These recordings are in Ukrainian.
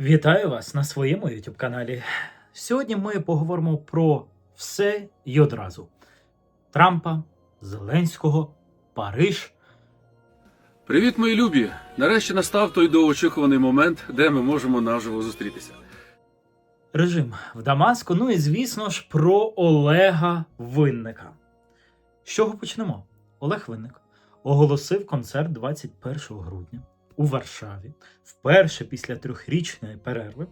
Вітаю вас на своєму YouTube каналі. Сьогодні ми поговоримо про все й одразу: Трампа, Зеленського, Париж. Привіт, мої любі! Нарешті настав той довгоочікуваний момент, де ми можемо наживо зустрітися. Режим в Дамаску. Ну і звісно ж про Олега Винника. З чого почнемо? Олег Винник оголосив концерт 21 грудня у Варшаві вперше після трьохрічної перерви.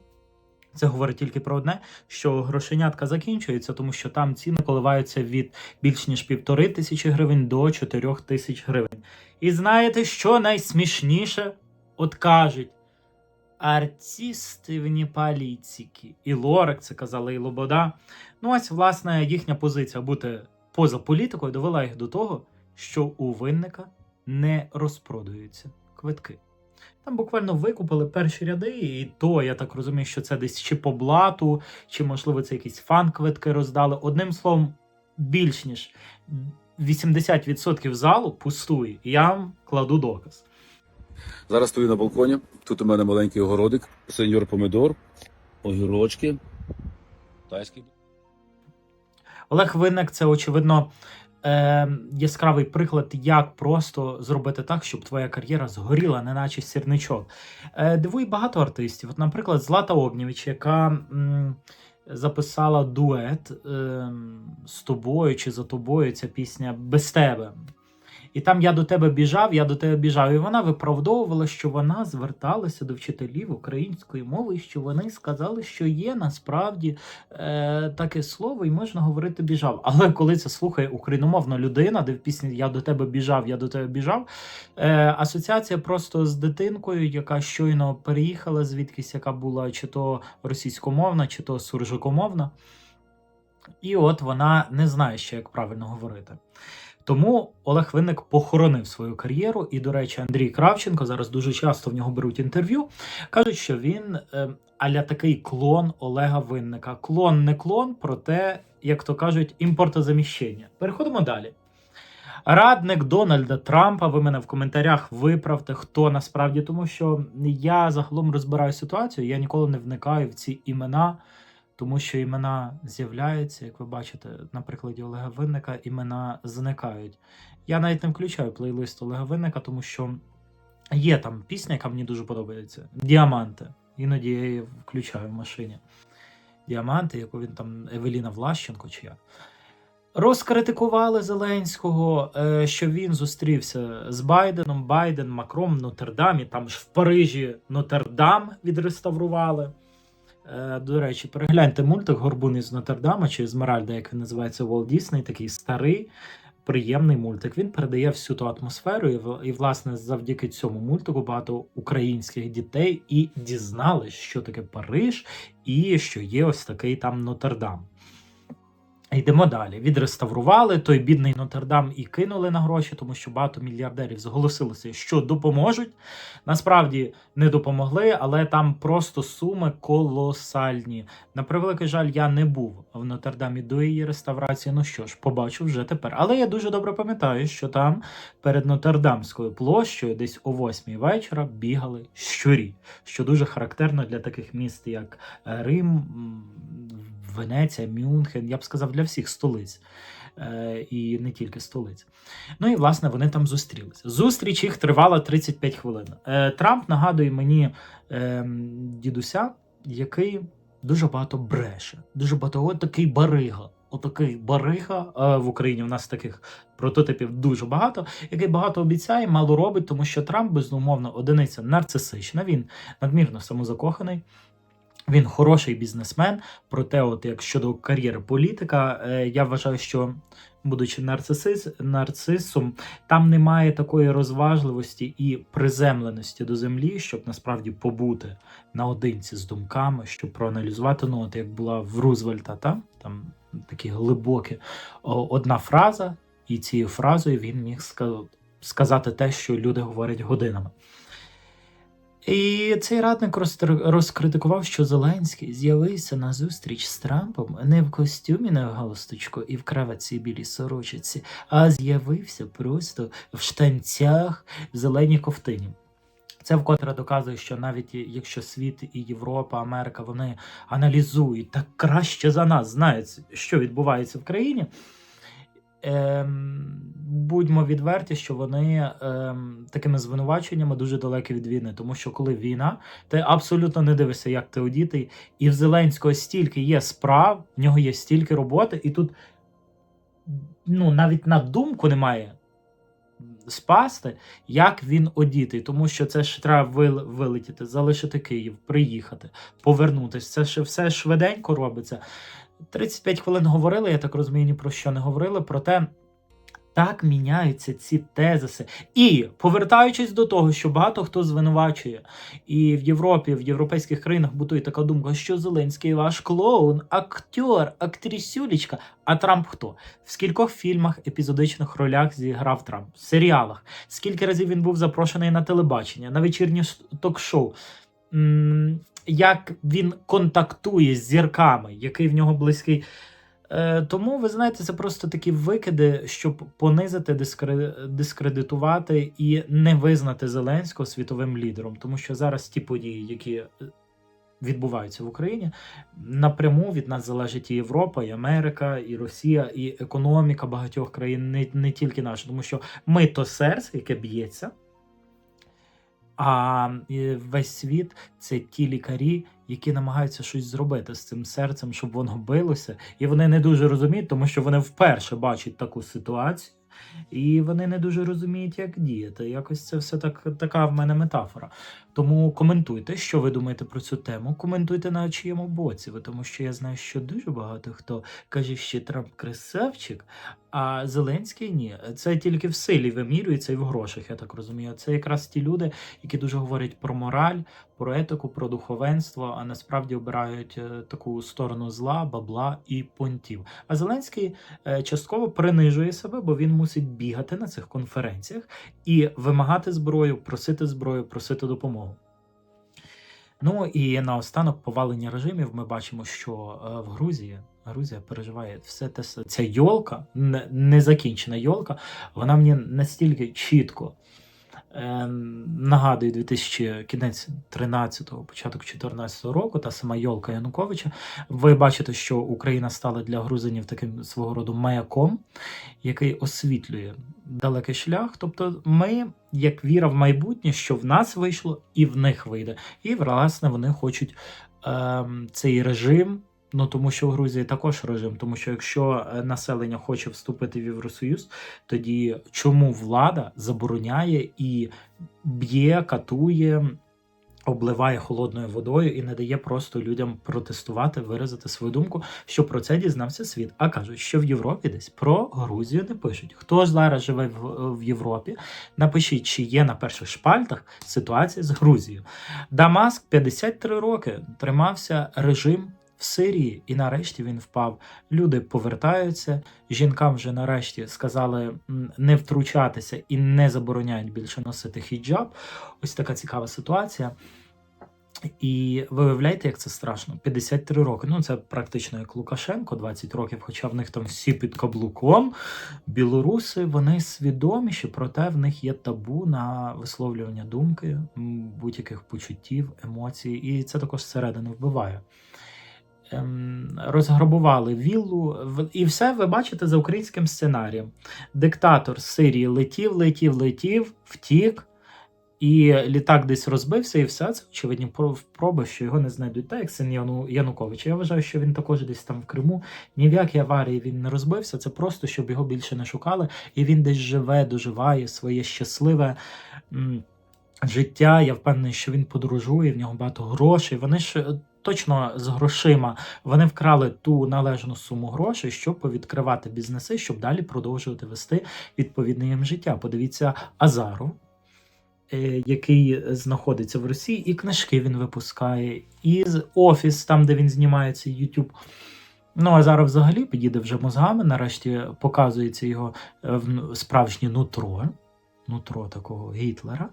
Це говорить тільки про одне, що грошенятка закінчується, тому що там ціни коливаються від більш ніж півтори тисячі гривень до чотирьох тисяч гривень. І знаєте, що найсмішніше? От кажуть, артисти вні політики. І Лорак, це казала і Лобода. Ну, ось, власне, їхня позиція бути поза політикою довела їх до того, що у винника не розпродаються квитки. Там буквально викупили перші ряди, і то я так розумію, що це десь чи по блату, чи можливо це якісь фан-квитки роздали. Одним словом, більш ніж 80% залу пустує. Я вам кладу доказ. Зараз стою на балконі. Тут у мене маленький огородик, сеньор помидор, огірочки. Тайський. Олег Винник це очевидно е, яскравий приклад, як просто зробити так, щоб твоя кар'єра згоріла, неначе сірничок. Е, дивує багато артистів. От, наприклад, Злата Обнівич, яка м, записала дует е, з тобою чи за тобою ця пісня без тебе. І там я до тебе біжав, я до тебе біжав. І вона виправдовувала, що вона зверталася до вчителів української мови, і що вони сказали, що є насправді е, таке слово, і можна говорити біжав. Але коли це слухає україномовна людина, де в пісні Я до тебе біжав, я до тебе біжав. Е, асоціація просто з дитинкою, яка щойно переїхала звідкись, яка була чи то російськомовна, чи то суржикомовна. І от вона не знає ще, як правильно говорити. Тому Олег Винник похоронив свою кар'єру. І, до речі, Андрій Кравченко зараз дуже часто в нього беруть інтерв'ю. Кажуть, що він е, аля такий клон Олега Винника. Клон не клон, проте, як то кажуть, імпортозаміщення. Переходимо далі. Радник Дональда Трампа. Ви мене в коментарях виправте, хто насправді, тому що я загалом розбираю ситуацію. Я ніколи не вникаю в ці імена. Тому що імена з'являються, як ви бачите, на прикладі Олега Винника, імена зникають. Я навіть не включаю плейлист Олега Винника, тому що є там пісня, яка мені дуже подобається. Діаманти. Іноді я її включаю в машині. Діаманти, яку він там Евеліна Влащенко чи як. Розкритикували Зеленського, е, що він зустрівся з Байденом, Байден, Макром в Нотр-Дамі. Там ж в Парижі Нотр-Дам відреставрували. Е, До речі, перегляньте мультик Горбун із Нотердама чи Змеральда, як він називається Walt Disney, такий старий, приємний мультик. Він передає всю ту атмосферу, і, і, власне, завдяки цьому мультику багато українських дітей і дізнались, що таке Париж, і що є ось такий там Нотр-Дам. Йдемо далі. Відреставрували той бідний Нотр-Дам і кинули на гроші, тому що багато мільярдерів зголосилося, що допоможуть. Насправді не допомогли, але там просто суми колосальні. На превеликий жаль, я не був в Нотр-Дамі до її реставрації. Ну що ж, побачу вже тепер. Але я дуже добре пам'ятаю, що там перед Нотр-Дамською площею, десь о 8 вечора, бігали щурі, що дуже характерно для таких міст, як е, Рим, Венеція, Мюнхен, я б сказав, для всіх столиць. Е, І не тільки столиць. Ну і власне вони там зустрілися. Зустріч їх тривала 35 хвилин. Е, Трамп нагадує мені е, дідуся, який дуже багато бреше, дуже багато от такий барига. Отакий барига е, в Україні. У нас таких прототипів дуже багато, який багато обіцяє, мало робить, тому що Трамп безумовно одиниця нарцисична. Він надмірно самозакоханий. Він хороший бізнесмен. Проте, от як щодо кар'єри політика, е, я вважаю, що будучи нарцисис, нарцисом, там немає такої розважливості і приземленості до землі, щоб насправді побути наодинці з думками, щоб проаналізувати. Ну, от як була в Рузвельта, та? там такі глибокі одна фраза, і цією фразою він міг сказати те, що люди говорять годинами. І цей радник розкритикував, що Зеленський з'явився на зустріч з Трампом не в костюмі на галстучку і в краваці білій сорочиці, а з'явився просто в штанцях в зеленій ковтині. Це вкотре доказує, що навіть якщо світ і Європа, Америка вони аналізують так краще за нас, знають, що відбувається в країні. Ем, будьмо відверті, що вони ем, такими звинуваченнями дуже далекі від війни. Тому що коли війна, ти абсолютно не дивишся, як ти одітий, і в Зеленського стільки є справ, в нього є стільки роботи, і тут ну, навіть на думку немає спасти, як він одітий, тому що це ж треба вил- вилетіти, залишити Київ, приїхати, повернутися. Це ж все швиденько робиться. 35 хвилин говорили, я так розумію, ні про що не говорили. Проте так міняються ці тезиси. І повертаючись до того, що багато хто звинувачує, і в Європі, в європейських країнах бутує така думка, що Зеленський ваш клоун, актер, актрисюлечка. А Трамп хто? В скількох фільмах, епізодичних ролях зіграв Трамп, в серіалах. Скільки разів він був запрошений на телебачення, на вечірні ш- ток-шоу. Як він контактує з зірками, який в нього близький. Е, Тому ви знаєте, це просто такі викиди, щоб понизити, дискредитувати і не визнати Зеленського світовим лідером. Тому що зараз ті події, які е, відбуваються в Україні, напряму від нас залежить і Європа, і Америка, і Росія, і економіка багатьох країн, не, не тільки наша, тому що ми то серце, яке б'ється. А весь світ це ті лікарі, які намагаються щось зробити з цим серцем, щоб воно билося. І вони не дуже розуміють, тому що вони вперше бачать таку ситуацію, і вони не дуже розуміють, як діяти. Якось це все так, така в мене метафора. Тому коментуйте, що ви думаєте про цю тему. Коментуйте на чиєму боці, ви, тому що я знаю, що дуже багато хто каже, що Трамп красавчик, а Зеленський ні. Це тільки в силі вимірюється і в грошах, я так розумію. Це якраз ті люди, які дуже говорять про мораль, про етику, про духовенство, а насправді обирають е, таку сторону зла, бабла і понтів. А Зеленський е, частково принижує себе, бо він мусить бігати на цих конференціях і вимагати зброю, просити зброю, просити допомогу. Ну і наостанок повалення режимів. Ми бачимо, що е, в Грузії Грузія переживає все те ця йолка, не- незакінчена йолка, вона мені настільки чітко е, нагадує 2000, кінець 13-го, початок 14-го року, та сама йолка Януковича. Ви бачите, що Україна стала для грузинів таким свого роду маяком, який освітлює далекий шлях. Тобто, ми, як віра в майбутнє, що в нас вийшло, і в них вийде. І власне вони хочуть ем, цей режим. Ну тому що в Грузії також режим, тому що якщо е, населення хоче вступити в Євросоюз, тоді чому влада забороняє і б'є, катує, обливає холодною водою і не дає просто людям протестувати, виразити свою думку, що про це дізнався світ. А кажуть, що в Європі десь про Грузію не пишуть. Хто ж зараз живе в, Європі? Напишіть, чи є на перших шпальтах ситуація з Грузією. Дамаск 53 роки тримався режим. В Сирії і нарешті він впав. Люди повертаються. Жінкам вже нарешті сказали не втручатися і не забороняють більше носити хіджаб. Ось така цікава ситуація. І ви уявляєте, як це страшно? 53 роки. Ну, це практично як Лукашенко, 20 років, хоча в них там всі під каблуком. Білоруси вони свідоміші, проте в них є табу на висловлювання думки, будь-яких почуттів, емоцій, і це також зсередини вбиває. Ем, розграбували віллу, і все ви бачите за українським сценарієм. Диктатор з Сирії летів, летів, летів, втік, і літак десь розбився, і все це очевидні про- спроби, що його не знайдуть. Так, як син Яну, Януковича. Я вважаю, що він також десь там в Криму. Ні в якій аварії він не розбився. Це просто щоб його більше не шукали, і він десь живе, доживає своє щасливе. Життя, я впевнений, що він подорожує, в нього багато грошей. Вони ж точно з грошима вони вкрали ту належну суму грошей, щоб повідкривати бізнеси, щоб далі продовжувати вести відповідне їм життя. Подивіться Азару, е, який знаходиться в Росії, і книжки він випускає, і офіс, там, де він знімається, YouTube. Ну, а зараз взагалі підійде вже мозгами. Нарешті показується його е, справжнє нутро. Нутро такого Гітлера.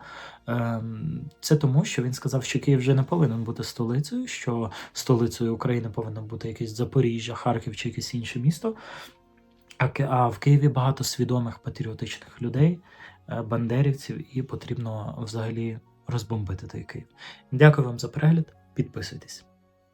Ем, Це тому, що він сказав, що Київ вже не повинен бути столицею, що столицею України повинно бути якесь Запоріжжя, Харків чи якесь інше місто. А, в Києві багато свідомих патріотичних людей, е, бандерівців, і потрібно взагалі розбомбити той Київ. Дякую вам за перегляд. Підписуйтесь.